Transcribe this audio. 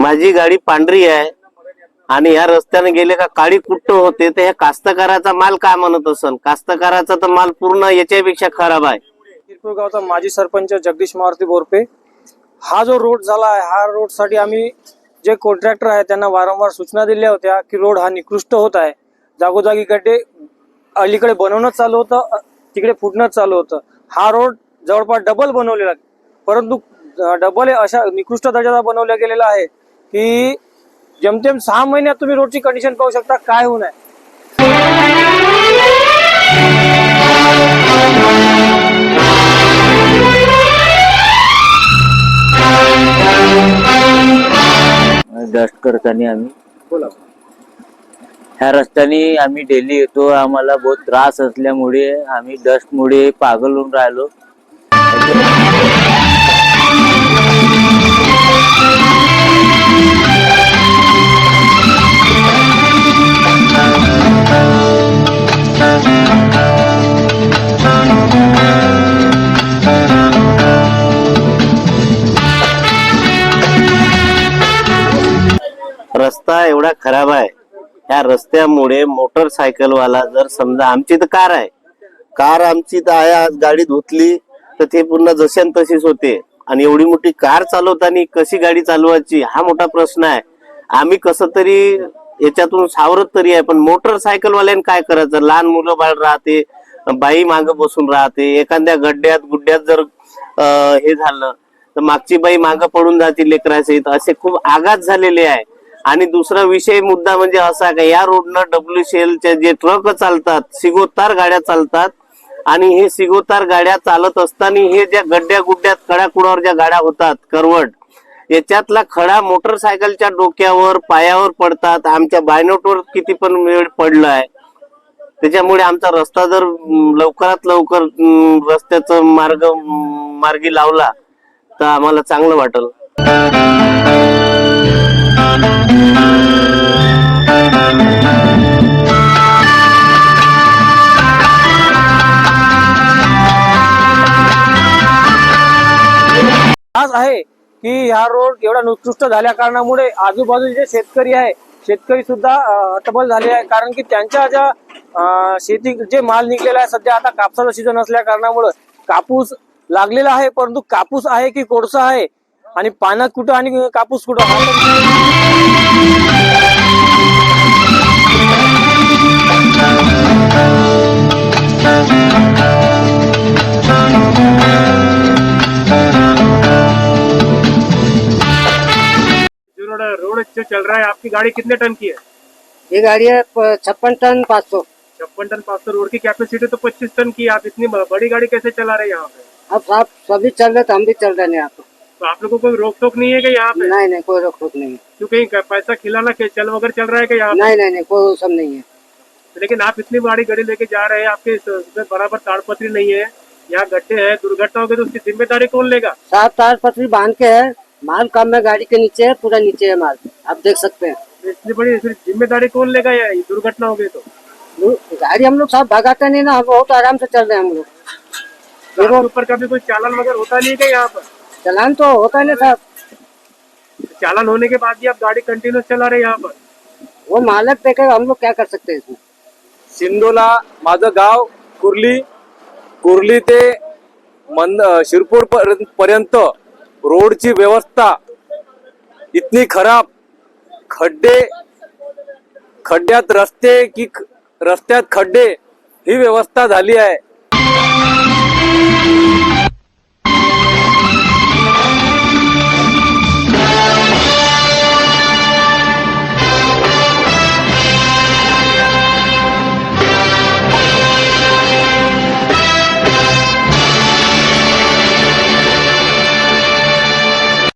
माझी गाडी पांढरी आहे. आणि ह्या रस्त्याने गेले का काळी कुट्ट होते. तर ह्या कास्तकाराचा माल काय म्हणत असन? कास्तकाराचा तर माल पूर्ण याच्यापेक्षा खराब आहे. किरपूर गावचा माजी सरपंच जगदीश मारुती बोरपे. हा जो रोड झाला आहे हा रोडसाठी आम्ही जे कॉन्ट्रॅक्टर आहे त्यांना वारंवार सूचना दिल्या होत्या की रोड हा निकृष्ट होत आहे. जागोजागी गड्डे अलीकडे बनवणंच चालू होतं तिकडे फुटणंच चालू होतं. हा रोड जवळपास डबल बनवलेला परंतु डबल हे अशा निकृष्ट दर्जाचा बनवला गेलेला आहे की जेमतेम सहा महिन्यात तुम्ही रोडची कंडिशन पाहू शकता काय होऊ नये. डस्ट करताना आम्ही. बोला. ह्या रस्त्याने आम्ही डेली येतो आम्हाला बहुत त्रास असल्यामुळे आम्ही डस्टमुळे पागल होऊन राहिलो. रस्ता एवढा खराब आहे. या रस्त्यामुळे मोटरसायकलवाला जर समजा आमची तर कार आहे. कार आमची तर आहे आज गाडी धुतली तर ते पूर्ण जशान तशीच होते. आणि एवढी मोठी कार चालवताना कशी गाडी चालवायची हा मोठा प्रश्न आहे. आम्ही कसं तरी याच्यातून सावरत तरी आहे पण मोटरसायकलवाल्याने काय करायचं? लहान मुलं बाळ राहते बाई माग बसून राहते एखाद्या गड्ड्यात गुड्ड्यात जर हे झालं तर मागची बाई मागं पडून जाते लेकराचे असे खूप आघात झालेले आहे. आणि दुसरा विषय मुद्दा म्हणजे असा का या रोडनं डब्ल्यू चे जे ट्रक चालतात सिगोतार गाड्या चालतात आणि हे सिगोतार गाड्या चालत असताना हे ज्या गड्ड्या गुड्ड्यात कडाकुडावर ज्या गाड्या होतात करवट याच्यातला खडा मोटरसायकलच्या डोक्यावर पायावर पडतात. आमच्या बायनोटवर किती पण वेळ पडलाय त्याच्यामुळे आमचा रस्ता जर लवकरात लवकर रस्त्याचा मार्ग मार्गी लावला तर आम्हाला चांगलं वाटेल. आहे की हा रोड एवढा निकृष्ट झाल्या कारणामुळे आजूबाजूचे जे शेतकरी आहे शेतकरी सुद्धा हतबल झाले आहे. कारण की त्यांच्या ज्या शेती जे माल निघलेला आहे सध्या आता कापसाचा सीझन असल्या कारणामुळे कापूस लागलेला आहे परंतु कापूस आहे की कोळसा आहे? आणि पाण्यात कुठं आणि कापूस कुठं? चल रहा है? आपकी गाड़ी कितने टन की है? ये गाड़ी है छप्पन टन पाँच सौ। छप्पन टन पाँच सौ रोड की कैपेसिटी तो पच्चीस टन की आप इतनी बड़ी गाड़ी कैसे चला रहे हैं यहाँ पे? अब साहब सभी चल रहे तो हम भी चल रहे हैं यहाँ पे। तो आप लोगों को कोई रोक टोक नहीं है कि यहाँ पे? नहीं नहीं कोई रोक टोक नहीं है। क्यों कहीं का पैसा खिलाना चल वगैरह चल रहा है कि यहाँ नहीं नहीं कोई सब नहीं है। लेकिन आप इतनी बड़ी गाड़ी लेके जा रहे हैं आपके बराबर ताड़पत्री नहीं है। यहाँ गड्ढे है दुर्घटना होगी तो उसकी ज़िम्मेदारी कौन लेगा? साफ़ तार पतरी बाँध के है। माल कम है गाड़ी के नीचे है पूरा नीचे है माल। आप देख सकते हैं। तो इतनी बड़ी फिर ज़िम्मेदारी कौन लेगा ये दुर्घटना होगी तो? गाड़ी हम लोग साहब भगाते नहीं ना बहुत आराम से चल रहे हैं हम लोग। तो ऊपर कभी कोई चालान वगैरह होता नहीं है क्या यहाँ पर? चलान तो होता है ना साहब। चालान होने के बाद भी आप गाड़ी कंटिन्यूस चला रहे यहाँ पर? वो मालक देखेगा हम लोग क्या कर सकते हैं इसमें। सिंदोला माझं गाव कुर्ली कुर्ली ते मंद शिरपूर पर्यंत। रोडची व्यवस्था इतनी खराब. खड्डे खड्ड्यात रस्ते की रस्त्यात खड्डे ही व्यवस्था झाली आहे.